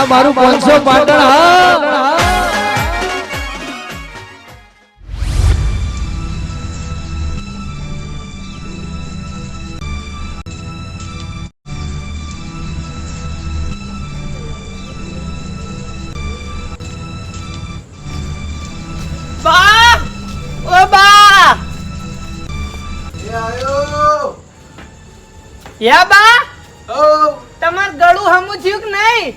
આ મારું પાંચસો પાટણ હા. બા! ઓ બા! યા બા? તમાર ગળું હમું થયું કે નહીં?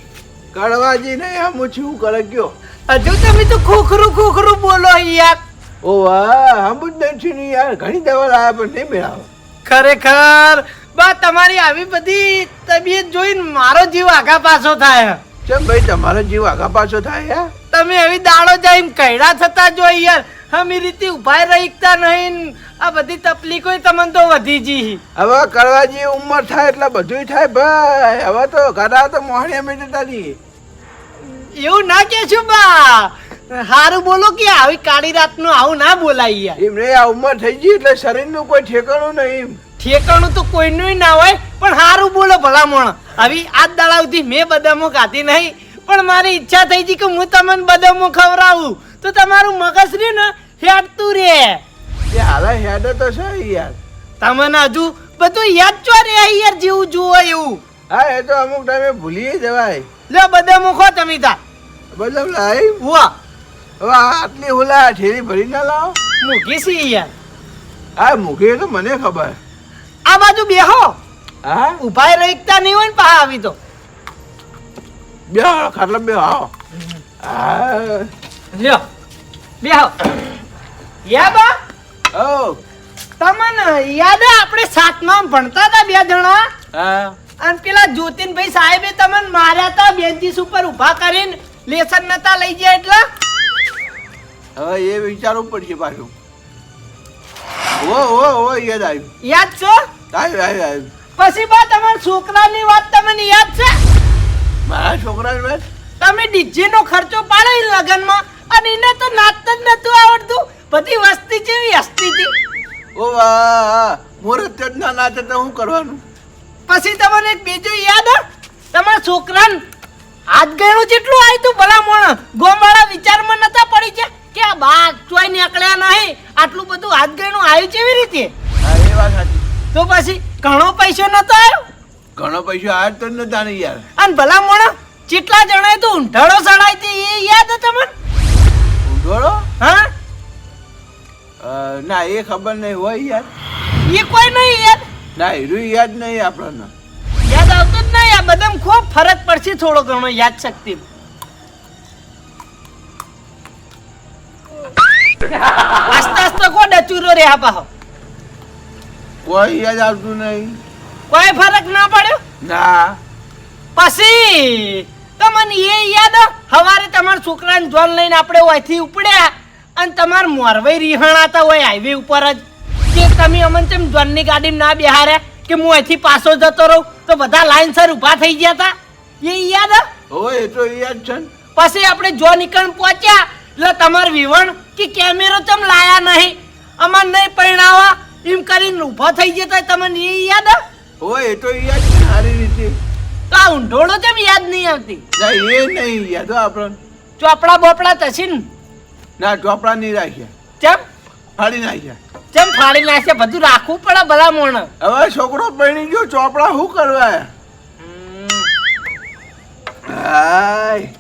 કડવાજી ને આ છું કરે ગયો હજુ તમે તો ખોખરું ખોખરું બોલો યાર. ઓ વાહ હમુજ નથી ની યાર. ઘણી દવા લાયા પણ નહીં મેળાવો. ખરેખર? બા તમારી આવી બધી તબિયત જોઈને મારો જીવ આગા પાછો થાય. ચમ ભાઈ તમારો જીવ આગા પાછો થાય યાર તમે એવી દાડો જઈને કૈડા થતા જો યાર. હમી રીતે ઊભા રહીતા નહીં આ બધી તકલીફો તમને તો વધી જી. હવે કરવા કડવાજી ઉંમર થાય એટલે બધુંય થાય ભાઈ. હવે તો ઘણા તો મોહણી અમે જતા એવું ના કે છું બા? હારું બોલો કે આવી કાળી રાતનું આવું ના બોલાય એમ એમને આ ઉંમર થઈ ગઈ એટલે શરીરનું કોઈ ઠેકાણું નહીં ઠેકાણું તો કોઈનું ના હોય પણ હારું બોલો ભલામણ. આવી આજ દાડાવથી મેં બદામો ખાધી નહીં. પણ મારી ઈચ્છા થઈ ગઈ કે હું તમને બદામો ખવડાવું. તો તમારું મગજ રહ્યું ને હેડતું રે. એ હાલા હેડે તો છે યાર. તમને હજુ બધું યાદ ચો રે યાર જેવું જુઓ એવું. હા એ તો અમુક ટાઈમે ભૂલી જવાય. લે બધા મુખો તમે તા. બદલ લાઈ? વાહ હવે આટલી ઓલા ઠેરી ભરી ના લાવો. મૂકી સી યાર. આ મૂકી તો મને ખબર. આ બાજુ બેહો. હા? ઊભા રહીતા નહીં હોય ને પા આવી તો. બેહો ખાટલા બેહો. આવો હા લ્યો બેહો. યા બા? ઓ તમને યાદ આપણે સાતમાં ભણતા હતા બે જણા? હા. અને પેલા જ્યોતિનભાઈ સાહેબે તમને માર્યા હતા બેન્ચીસ ઉપર ઊભા કરીને લેસન નતા લઈ ગયા એટલે? હવે એ વિચારવું પડશે પાછું. ઓ ઓ ઓ યાદ આવ્યું. યાદ છો? આવ્યું આવ્યું આવ્યું. પછી બા તમારા છોકરાની વાત તમને યાદ છે? મારા છોકરાની વાત? તમે ડીજે નો ખર્ચો પાડે લગનમાં અને એને તો નાચતા જ નતું આવડતું. બધી વસ્તી જેવી હસતી હતી? ઓ વાહ મુહૂર્ત જ ના નાચે તો શું કરવાનું? પછી તમને એક બીજું યાદ હે? તમારા છોકરાને હાથ ગયું જેટલું આવ્યું તું ભલા મોણ ગોમાળા વિચારમાં નતા પડી છે કે આ બાગ ચોય નીકળ્યા નહીં આટલું બધું હાથ ગયણું આવ્યું કેવી રીતે? હા એ વાત સાચી. તો પછી ઘણો પૈસો નતો આવ્યો ઘણો પૈસો આવ્યો તો નતા નહીં યાર. અને ભલા મોણ કેટલા જણાય તો ઊંઢાળો સડાઈ હતી એ યાદ હે તમને? ઊંધોળો હા? ના એ ખબર નહીં હોય યાર. એ કોઈ નહીં યાદ ના હીરું યાદ નહીં આપણને. યાદ આવતું જ નહીં આ બધામાં ખૂબ ફરક પડશે થોડો ઘણો યાદ શક્તિ. આસ્તા આસ્તા કો ડચુરો રે પાહો? કોઈ યાદ આવતું નહીં. કોઈ ફરક ના પડ્યો? ના. પછી તમને એ યાદ હે? હવારે તમારા છોકરાને જોન લઈને આપણે ઓયથી ઉપડ્યા. અને તમાર મોરવાઈ રીહણાતા હોય હાઈવે ઉપર જ. કે તમે અમને તેમ જોનની ગાડીમાં ના બેહાર્યા કે હું અહીંથી પાછો જતો રહું તો બધા લાઈનસર ઊભા થઈ ગયા હતા એ યાદ? હોય એ તો યાદ છે પછી આપણે જો નીકળ પહોંચ્યા એટલે તમાર વિવણ કે કેમેરો તમ લાયા નહીં. અમાર નહીં પરણાવા એમ કરીને ઊભા થઈ જતા તમને એ યાદ? હોય એ તો યાદ સારી રીતે. તો આ ઊંઢોળો તેમ યાદ નહીં આવતી. ના એ નહીં યાદ આપણને. ચોપડા બોપડા તસી ને ચોપડા નહીં રાખ્યા. ચમ? ફાડી નાખ્યા. ચમ ફાડી નાખ્યા? બધું રાખવું પડે ભલા મોણ હવે છોકરો પડી ગયો ચોપડા શું કરવા?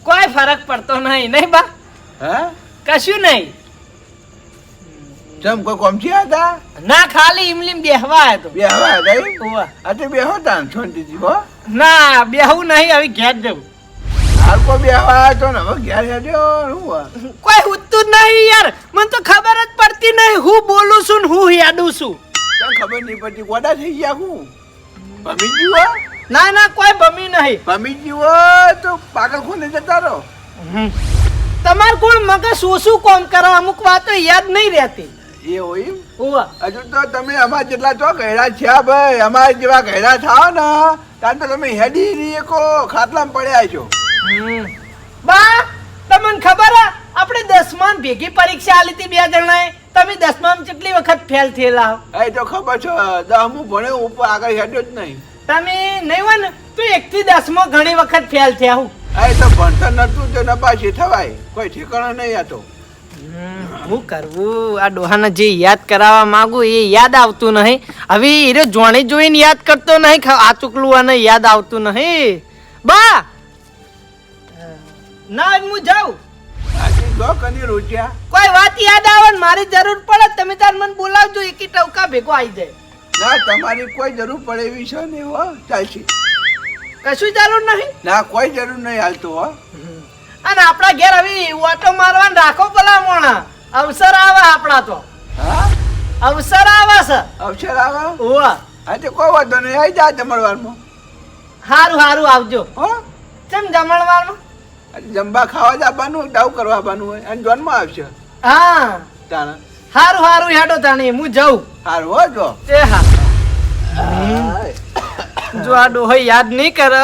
કોઈ ફરક પડતો નહીં નહીં બા. હા? કશું નહીં. ચમ કોઈ કોમથી હતા ના ખાલી ઇમલીમ બેહવા હતો બેહવા હતા. આ તો બે હતા ને હો. ના બેહવું નહીં હવે ઘેર જવું. હાલ કોઈ બે હવા ને હવે ઘેર હેડ્યો શું કોઈ હુતું નહીં યાર. મને તો ખબર જ પડતી નહીં હું બોલું છું ને હું યાદું છું. તને ખબર નહીં પડતી ગોડા થઈ ગયા હું? ભમી હો? ના ના કોઈ ભમી નહીં. ભમી જીવો હો તો પાગલ ખૂને જતા રહો? તમાર કોણ મગજ શું કોમ કરો? અમુક વાતો યાદ નહીં રહેતી. એ હોય? હજુ તો તમે અમારા જેટલા તો ગયડા છે ભાઈ. અમારા જેવા ગયડા થાવ ને ત્યાં તો તમે હેડી રીએ કો ખાટલામાં પડ્યા છો. બા તમને ખબર હે? આપણે દસમાન ભેગી પરીક્ષા આલી હતી બે જણાએ. તમે દસમામાં કેટલી વખત ફેલ થયેલા હો? એ તો ખબર છે હું ભણે ઉપર આગળ હેડ્યો જ નહીં. તમે નહીં હોય ને તો એક થી દસમાં ઘણી વખત ફેલ થયા હું. એ તો ભણતર નતું તો નપાસી થવાય. કોઈ ઠેકાણો નહીં હતો હું કરવું? આ ડોહાને જે યાદ કરાવવા માંગુ એ યાદ આવતું નહીં. હવે એ જોણે જોઈને યાદ કરતો નહીં આ ચૂકલું અને યાદ આવતું નહીં. બા ના હું જાઉં. કોઈ વાત યાદ આવે ને મારી જરૂર પડે તમે તાર મને બોલાવજો એકી ટવકા ભેગો આવી જાય. ના તમારી કોઈ જરૂર પડે એવી છે નહીં હો ચાલશે કશું જરૂર નહીં? ના કોઈ જરૂર નહીં હાલતો હો. અને આપણા ઘેર હવે ઓટો મારવાનું રાખો ભલા મોણા અવસર આવે આપણા તો. હા? અવસર આવે છે. અવસર આવે? હોવા. હા તો કોઈ વાંધો નહીં આવી જા જમણવારમાં. હારું સારું આવજો. હો? કેમ જમણવારમાં? જમવા ખાવા જવાનું દાવ કરવા આવવાનું હોય? અને જોનમાં આવશે? હા. તાણા? હારું હારું હેડો તાણી હું જાઉં. હારું હો જો. એ હા. જો આ ડોહો યાદ નહીં કરે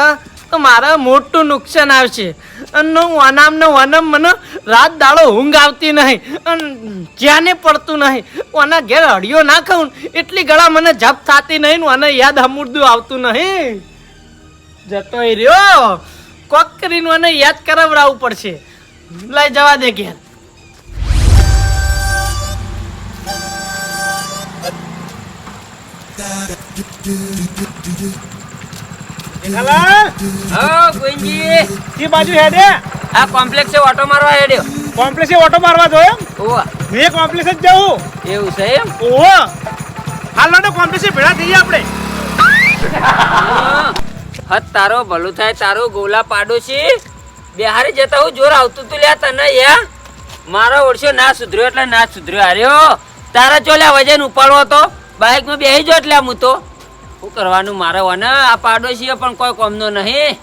તો મારે મોટું નુકસાન આવશે. અને હું અનામ ને વનમ મને રાત દાડો ઊંઘ આવતી નહીં. અને જ્યાંને પડતું નહીં. ઓના ઘેર હડિયો ના ખાઉં. એટલી ગળા મને જપ થતી નહીં ને મને યાદ હમુરદું આવતું નહીં. જતો રહ્યો. કોક કરીને મને યાદ કરાવડાવવું પડશે. લઈ જવા દે ઘેર. એ બાજુ હેડે. આ કોમ્પ્લેક્સે ઓટો મારવા હેડ્યો. કોમ્પ્લેક્સે ઓટો મારવા જોયો ઓવા. મેં કોમ્પ્લેક્સ જ જવું એવું છે એમ? ઓહો. હાલ કોમ્પ્લેક્સે ભેળા થઈએ આપણે. હત તારો, ભલું થાય તારો, ગોલા પાડોશી. બિહારી જતા હું જોર આવતું તું લ્યા તને, યા. મારો ઓળશો ના સુધર્યો એટલે ના સુધર્યો. હાર્યો તારા ચોલ્યા વજન ઉપાડવો તો. બાઇકમાં બેસી જો એટલે હું શું કરવાનું મારે વને આ પાડોશીઓ પણ કોઈ કોમનો નહીં.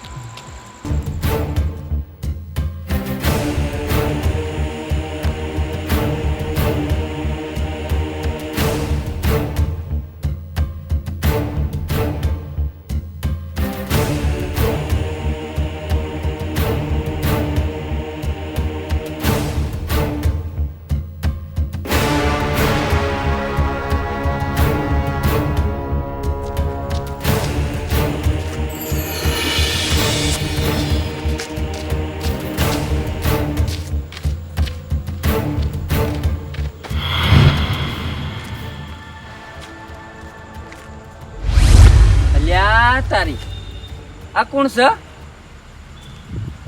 આ કોણ છે?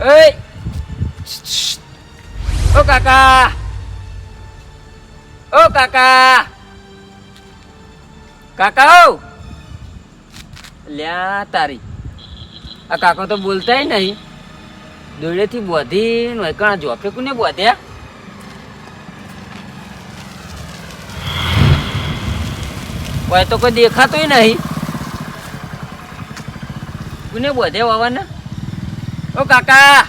ઓય ઓ કાકા! ઓ કાકા! કાકા ઓ લ્યા તારી. આ કાકો તો બોલતાય નહીં. દોડેથી બોધી વૈકણા જોફે કોને બોધ્યા? કોઈ તો કોઈ દેખાતોય નહીં. કોને બોધે વાવાના? ઓ કાકા!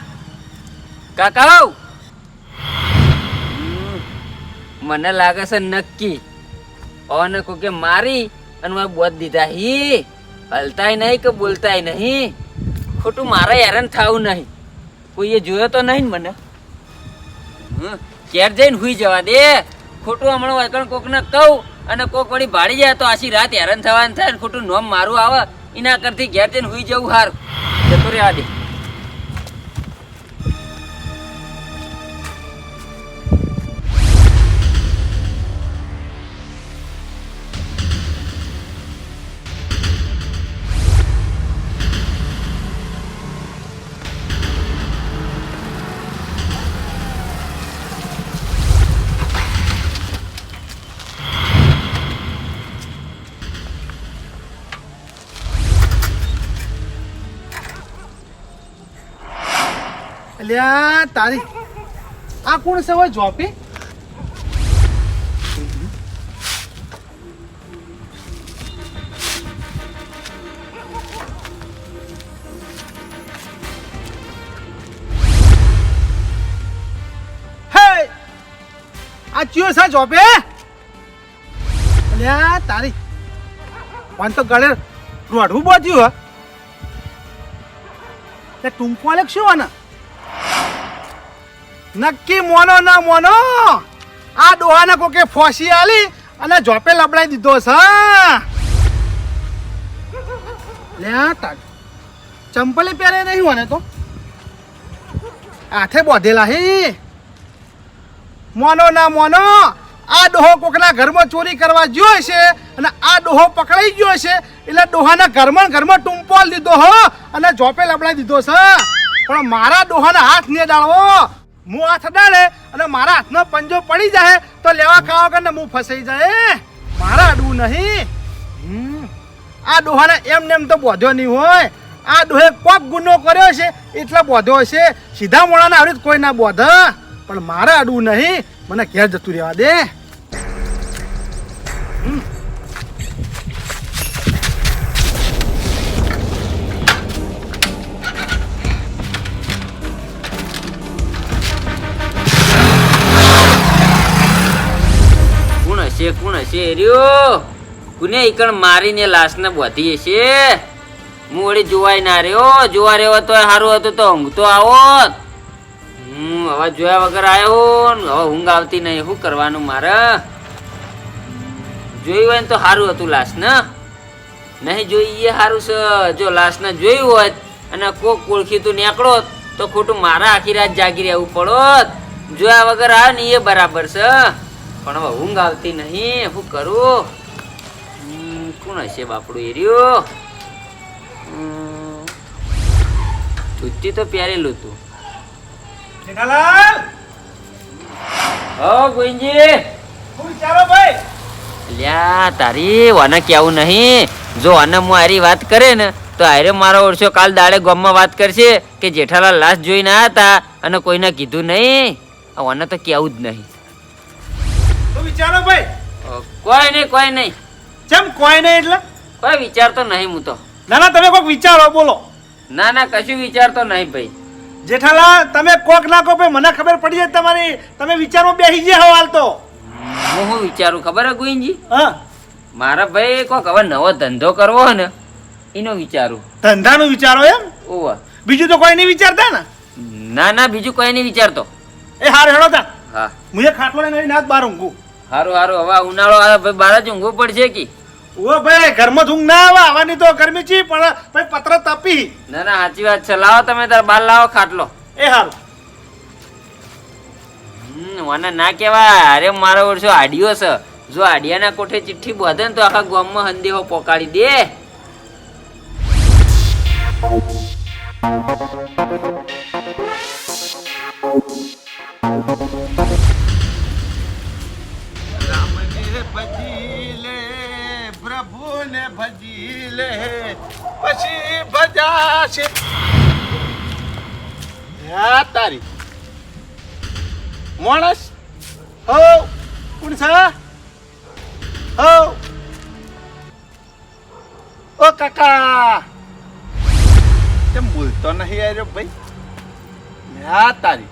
કાકા મને લાગે છે નક્કી. ઓને કોકે મારી અને મારે બોધ દીધા હી. હલતાય નહીં કે બોલતાય નહીં? ખોટું મારે હેરાન થવું નહીં. કોઈએ જોયો તો નહીં ને મને? ઘેર જઈને હુઈ જવા દે. ખોટું હમણાં કોકને કહું અને કોક વળી ભાડી જાય તો આછી રાત હેરાન થવાનું થાય ખોટું નોમ મારું આવે. એના કરતી ઘેર જઈને હુઈ જવું હારું. જતો રહેવા દે. અલ્યા, તારી આ કોણ છે હવે જોપી આ ચિયો છે જોપે અલ્યા, તારી પણ તો ગળે રોડવું બોધ્યું, હે. તે ટૂંકો લેખ શું નક્કી મોનો ના મોનો? આ ડોહાને કોકે ફોસી આલી અને જોપે લબડાઈ દીધો છે લે તાર ચંપલે પહેરે નહીં મને તો? હાથે બોધેલા હે. મોનો ના મોનો, આ ડોહો કોકના ઘરમાં ચોરી કરવા ગયો છે અને આ ડોહો પકડાઈ ગયો છે એટલે ડોહાના ઘરમાં ઘરમાં ટૂંપોલ દીધો, હો? અને જોપે લબડાઈ દીધો છે પણ મારા ડોહાના હાથ ને ડાળવો હું હાથ અડાડે અને મારા હાથનો પંજો પડી જાય તો લેવા ખાવા કરીને હું ફસાઈ જાય મારા અડવું નહીં. હમ. આ ડોહાને એમ ને એમ તો બોધ્યો નહીં હોય. આ ડોહે કોક ગુનો કર્યો છે, એટલે બોધ્યો છે. સીધા મોડાના આવડી કોઈ ના બોધ પણ મારા અડવું નહીં. મને ઘેર જતું રહેવા દે. કોણ હશે કોણ હશે? રહ્યો કુને ઈકણ મારીને લાશને બોધી હશે હું વળી જોવાય ના રહ્યો. જોવા રહ્યો તો સારું હતું તો ઊંઘતો આવો હું હવે જોયા વગર આવ્યો હવે ઊંઘ આવતી નહીં. શું કરવાનું મારે? જોયું હોય તો સારું હતું લાશ ને નહીં જોઈએ સારું છે. જો લાશ ને જોયું હોત અને કોક ઓળખીતું નીકળો તો ખોટું મારા આખી રાત જાગી રહેવું પડોત. જોયા વગર આવે ને એ બરાબર છે. પણ હવે ઊંઘ આવતી નહીં. શું કરું? કોણ હશે બાપડું એર્યું? ધોતી તો પહેરેલું હતું. જેઠાલાલ! હો ચાલો ભાઈ. લ્યા તારી વાને કેવું નહીં. જો આને હું આરી વાત કરે ને તો હારે મારો ઓળશો કાલ દાડે ગામમાં વાત કરશે કે જેઠાલાલ લાશ જોઈને આવ્યા હતા અને કોઈને કીધું નહીં. આ તો કેવું જ નહીં. વિચારો ભાઈ? કોઈ નહીં કોઈ નહીં. જેમ કોઈ નહીં એટલે? કોઈ વિચારતો નહીં હું તો. ના ના તમે કોઈક વિચારો બોલો. ના ના કશું વિચારતો નહીં ભાઈ. જેઠાલા તમે કોક ના કો ભાઈ મને ખબર પડી જાય તમારી તમે વિચારમાં બેસી ગયા હો હાલ તો. હું હું વિચારું ખબર હે ગુઈનજી? હા. મારા ભાઈ કોક હવે નવો ધંધો કરવો હે ને એનો વિચારું. ધંધાનો વિચારો એમ? ઓવા. બીજું તો કોઈ નહીં વિચારતા ને? ના ના બીજું કોઈ નહીં વિચારતો. એ હાર હેડો તા. હા. મુજે ખાટલો લઈને નાથ બાર ઊંઘું. સારું હારું હવે ઉનાળો આવે બાર જ ઊંઘવું પડશે કે? ઓ ભાઈ ઘરમાં ઊંઘ ના આવે આવવાની તો ગરમી છે પણ ભાઈ પત્ર તપી. ના ના સાચી વાત છે. લાવો તમે તાર બાર લાવો ખાટલો. એ હારું હમ મને ના કહેવાય. અરે મારો વર્ષો આડિયો છે. જો આડિયાના કોઠે ચિઠ્ઠી બાંધે ને તો આખા ગામમાં હંદેહો પોકાડી દે. હા તારી. માણસ? હો કોણ છે? હો ઓ કાકા. કેમ બોલતો નહીં આવ્યો ભાઈ? હા તારી.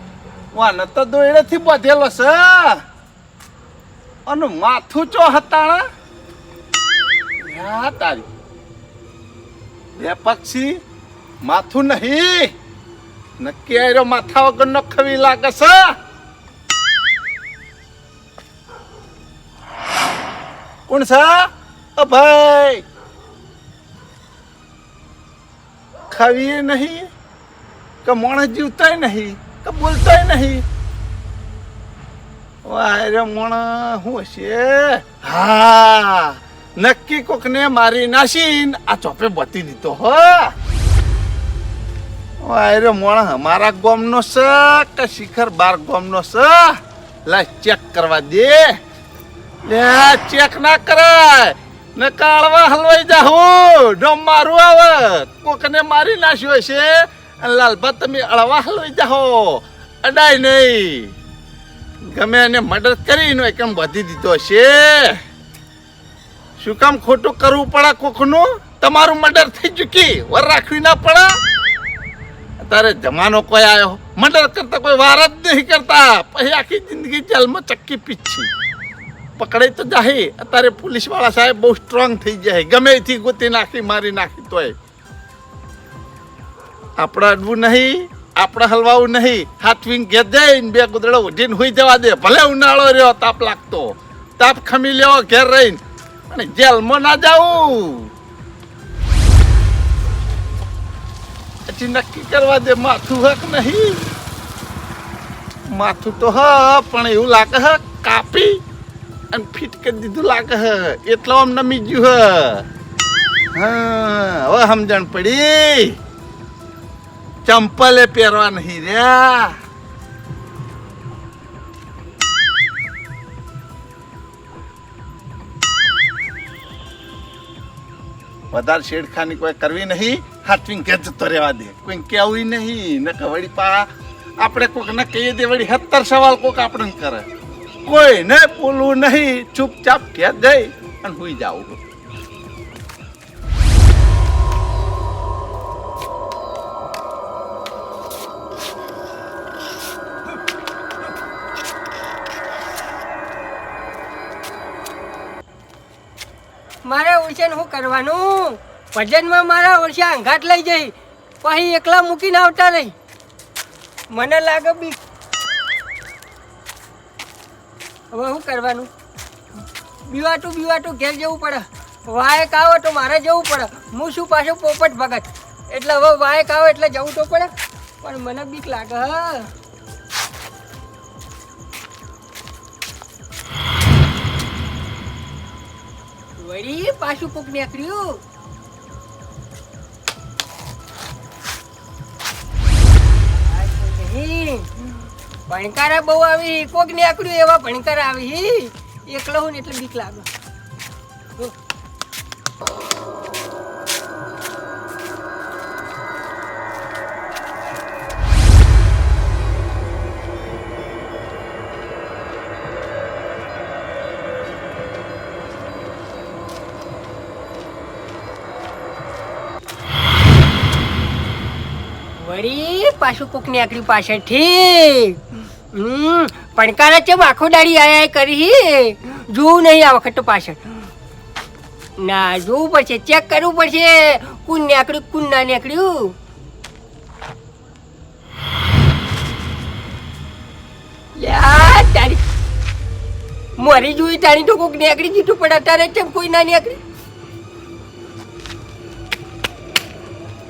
વાને તો દોયડેથી બધેલો છે. અને માથું ચો હતાણા? હા તારી. બે પક્ષી માથું નહીં. નક્કી આયરો માથા વગરનો ખવી લાગે છે. કોણ છે? અ ભાઈ. ખાવીએ નહીં કે માણસ જીવતાય નહીં કે બોલતાય નહીં? વાયરે માણસ શું હશે? હા. નક્કી કોકને મારી નાસીન આ ચોપે બતી દીધો હો અરે મોણ અમારા ગોમનો સ કે શિખર બાર ગોમનો સ લા ચેક કરવા દે લે ચેક ના કરાય ને કાળવા હલવાઈ જાહું ડોમ મારું આવે કોકને મારી નાખ્યો છે અને લાલભા તમે અળવા હલવાઈ જાહો અડાય નહીં ગમે એને મદદ કરીને કેમ વધી દીધો છે શું કામ ખોટું કરવું પડે કોકનું? તમારું મર્ડર થઈ ચૂકી. વર રાખવી ના પડે. અત્યારે જમાનો કોઈ આવ્યો મર્ડર કરતા કોઈ વાર જ નહીં કરતા. પછી આખી જિંદગી જેલમાં ચક્કી પીછી પકડાઈ તો જાહે. અત્યારે પોલીસવાળા સાહેબ બહુ સ્ટ્રોંગ થઈ જાય ગમે એથી ગોતી નાખી, મારી નાખી તોય. આપણે અડવું નહીં, આપણે હલવાવું નહીં. હાથવીને ઘેર જઈને બે ગુદડો ઉઠીને હુઈ જવા દે. ભલે ઉનાળો રહ્યો, તાપ લાગતો. તાપ ખમી લેવો ઘેર રહીને. અને જેલમાં ના જાઉં. પછી નક્કી કરવા દે, માથું હક નહીં. માથું તો હ, પણ એવું લાગે હ, કાપી અને ફિટ કરી દીધું લાગે હ. એટલો આમ નમી ગયું હ, હવે સમજણ પડી. ચંપલે પહેરવા નહીં રહ્યા. વધારે છેડખાની કોઈ કરવી નહીં, હાથવીને ઘેર જતો રહેવા દે. કોઈ કહેવું નહીં, ને વળી પા આપણે કોઈક ન કહીએ દે, વળી સત્તર સવાલ કોઈક આપણને કરે. કોઈ ને બોલવું નહીં, ચૂપચાપ ઘેર જઈ અને હુઈ જાવું. ઓળશે શું કરવાનું? ભજનમાં મારા વર્ષે આંઘાટ લઈ જઈ પછી એકલા મૂકીને આવતા નહીં. મને લાગે બી હવે શું કરવાનું? બીવાટું બીવાટું ઘેર જવું પડે. વાયક આવો તો મારે જવું પડે. હું શું પાછું પોપટ ભગત? એટલે હવે વાયક આવો એટલે જવું તો પડે. પણ મને બીક લાગે, હા. વળી પાછું કોક નીકળ્યું. ભણકારા બહુ આવી. કોક નીકળ્યું એવા ભણકારા આવી. એકલો હું ને એટલે બીક લાગે. પાછું કોક નીકળ્યું પાછળથી. હમ, પણકારા છે આખો દાડી આયા કરી. જોવું નહીં આ વખત તો પાછળ. ના, જોવું પડશે, ચેક કરવું પડશે. કુન નીકળ્યું, કુન ના નીકળ્યું? તારી મોરી જોઈ તારી તો કોઈક નીકળી જીતું પણ અત્યારે કેમ કોઈ ના નીકળી?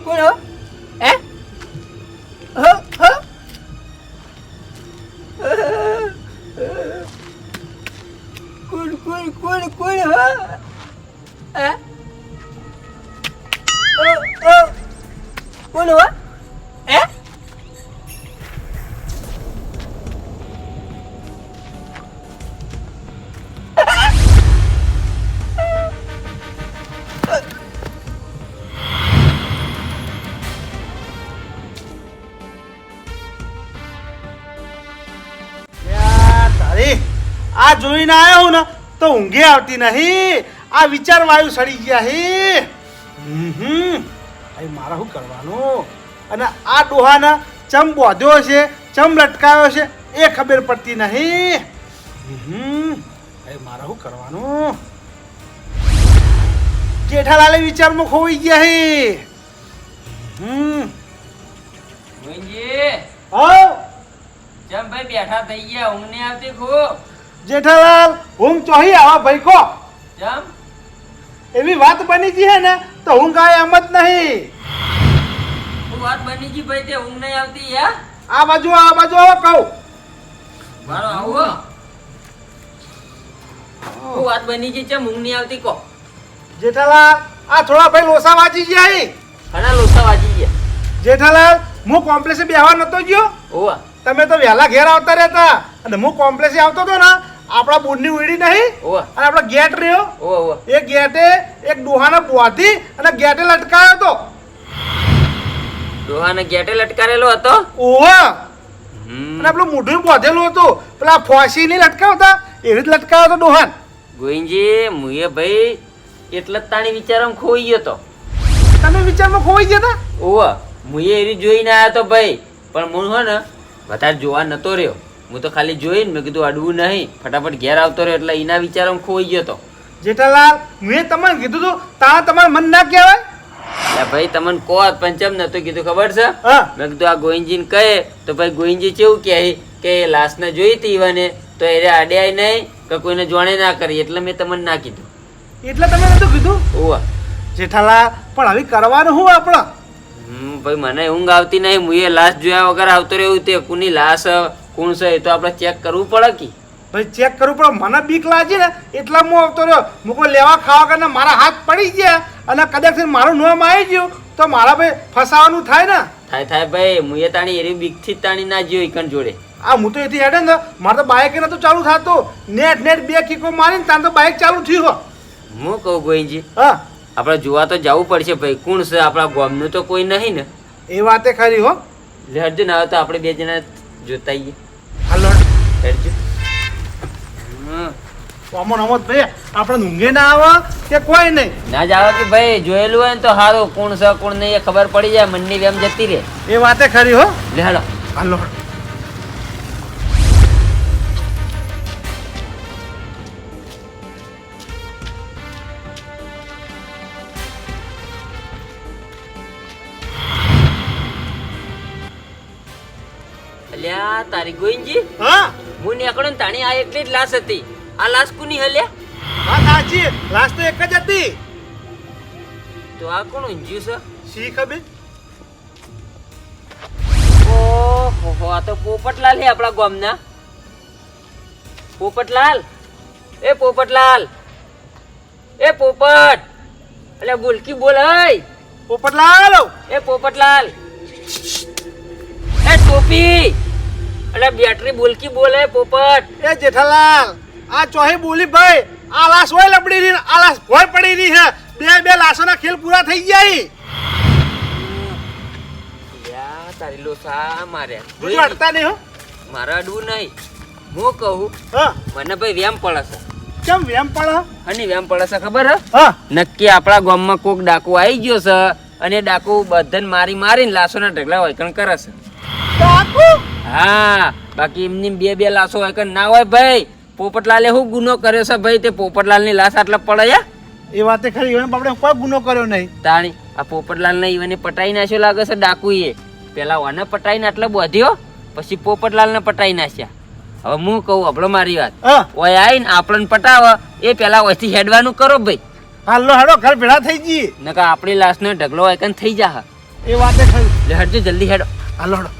કોણ કોણ કોણ કોણ કોણ હ? કોણ હો? હે? આ જોઈને આવ્યો હું ને તો ઊંઘે આવતી નહીં. આ વિચાર વાયુ સડી ગયા હે. હમ. ભાઈ મારે શું કરવાનું? અને આ ડોહાને ચમ બોધ્યો છે ચમ લટકાયો છે એ ખબર પડતી નહીં. હમ. ભાઈ મારે શું કરવાનું? જેઠાલાલે વિચારમાં ખોવાઈ ગયા હે. હમ. મોહનજી. હા? ચમ ભાઈ બેઠા થઈ ગયા ઊંઘ નહીં આવતી ખૂબ. જેઠાલાલ હું ચોહી આવા ભાઈ કો એવી વાત બની ગઈ હે ને તો હું કાંઈ એમ જ નહીં. હું વાત બની ગઈ ભાઈ તે ઊંઘ નહીં આવતી યા આ બાજુ આ બાજુ આવો કહું. મારો આવો. હું વાત બની ગઈ છે ઊંઘ નહીં આવતી કો જેઠાલાલ આ થોડા ભાઈ લોસા વાંચી ગયા અહીં ઘણા લોસા વાજી ગયા. જેઠાલાલ હું કોમ્પ્લેક્સે બેહવા નતો ગયો? ઓવા તમે તો વહેલા ઘેર આવતા રહેતા. અને હું કોમ્પ્લેક્સે આવતો હતો ને આપણા બુડની ઉડી નહીં ઓવા. અને આપણો ગેટ રહ્યો. ઓવા ઓવા. એ ગેટે એક ડોહાને બોધી અને ગેટે લટકાયો હતો. ડોહાને ગેટે લટકારેલો હતો? ઓહો અને આપણું મોઢું બોધેલું હતું. પેલા ફોસી નહીં લટકાવતા? એવી જ લટકાયો હતો ડોહાન ગોવિંદજી મુએ ભાઈ એટલે તાણી વિચારમાં ખોઈ ગયો તો. તમે વિચારમાં ખોઈ ગયા હતા? ઓવા મુએ એરી જોઈને આવ્યો તો ભાઈ. પણ હું હો ને વધારે જોવા નતો રહ્યો. હું તો ખાલી જોઈને મેં કીધું અડવું નહીં. ફટાફટ ઘેર આવતો રહ્યો એટલે એના વિચારમાં ખોઈ ગયો તો. જેઠાલાલ મેં તમને કીધું તું તા તમારું મન ના કહેવાય? એટલે ભાઈ તમને કહો પંચમ નતું કીધું ખબર છે? મેં કીધું આ ગોવિંદજીને કહે તો ભાઈ ગોવિંદજી કેવું કહે? કે એ લાશને જોઈ હતી ઈવાને તો એને અડ્યાય નહીં કે કોઈને જોણે ના કરી એટલે મેં તમને ના કીધું. એટલે તમે નતું કીધું? ઓવા જેઠાલાલ પણ હવે કરવાનું હું આપણે? ભાઈ મને ઊંઘ આવતી નહીં. હું એ લાશ જોયા વગર આવતો રહ્યું તે કોની લાશ કોણ છે એ તો આપણે ચેક કરવું પડે કે? ભાઈ ચેક કરવું પડે. મને બીક લાગી ને એટલા હું આવતો રહ્યો. હું કોઈ લેવા ખાવા કરીને મારા હાથ પડી ગયા અને કદાચ મારું નામ આવી ગયું તો મારા ભાઈ ફસાવાનું થાય ને. થાય થાય ભાઈ. હું એ તાણી એરી બીકથી તાણી ના જ્યો ઈકણ જોડે. આ હું તો એથી હેડે ને મારે તો બાઇક નતું ચાલુ થતું. નેટ નેટ બે કીકો મારીને તાર તો બાઇક ચાલુ થયું હું. કહું ગોઈજી હા. આપણે જોવા તો જવું પડશે ભાઈ. કોણ છે આપણા ગામનું તો કોઈ નહીં ને. એ વાતે ખરી હો. લે અર્જુન આવે તો આપણે બે જણા જોતા આવીએ હાલો. અર્જુન. અમન અમત ભાઈ આપણે ઊંઘે ના આવે કે કોઈ નહીં? ના જાવ કે ભાઈ જોયેલું હોય ને તો સારું કોણ છે કોણ નહીં એ ખબર પડી જાય. મનની વેમ જતી રહે. એ વાતે ખરી હો. લે હાલો. હાલો. તારી ગોઈનજી હા? હું નીકળ્યો ને તાણી આ એટલી જ લાશ હતી. આ લાશ કુની હલે? હા સાચી. લાશ તો એક જ હતી. તો આ કોણ ઊંઝ્યું છે? શી ખબર? ઓહો આ તો પોપટલાલ હે આપણા ગામના. પોપટલાલ? એ પોપટલાલ. એ પોપટ. એટલે બોલકી બોલ હઈ. પોપટલાલ! એ પોપટલાલ. એ ટોપી. એટલે બેટરી બોલકી બોલે પોપટ. એ જેઠાલાલ આ ચોહી બોલી ભાઈ આ લાશ હોય લપડી રહી આ લાશ ભોય પડી રહી છે બે બે લાશોના ખેલ પૂરા થઈ જાય યા તારી લોસા માર્યા બીજું અડતા નહીં હો? મારા અડવું નહીં. હું કહું હા. મને ભાઈ વેમ પડે છે. કેમ વેમ પડે? હની વેમ પડે છે ખબર હે? હા. નક્કી આપણા ગામમાં કોક ડાકુ આવી ગયો છે અને ડાકુ બધાને મારી મારીને લાશોના ઢગલા વૈકણ કરે છે. ડાકુ? હા બાકી એમની બે બે લાશો વૈકણ ના હોય ભાઈ પોપટલાલે શું ગુનો કર્યો છે ભાઈ? તે પોપટલાલની લાશ આટલા પડ્યા એ વાતે ખરી એને આપણે કોઈ ગુનો કર્યો નહીં. તાણી આ પોપટલાલને ઈવને પટાઈ નાખ્યો લાગે છે ડાકુએ. પેલા ઓને પટાઈને આટલો બધ્યો પછી પોપટલાલને પટાઈ નાખ્યા. હવે હું કહું આપણો મારી વાત. ઓય ને આપણને પટાવ એ પેલા ઓયથી હેડવાનું કરો ભાઈ. હાલો હાલો ઘર ભેળા થઈ જઈએ નકા આપણી લાશને ઢગલો આયકન થઈ જા એ વાતે ખરી. લે હટજો જલ્દી હેડો. હાલો હેડો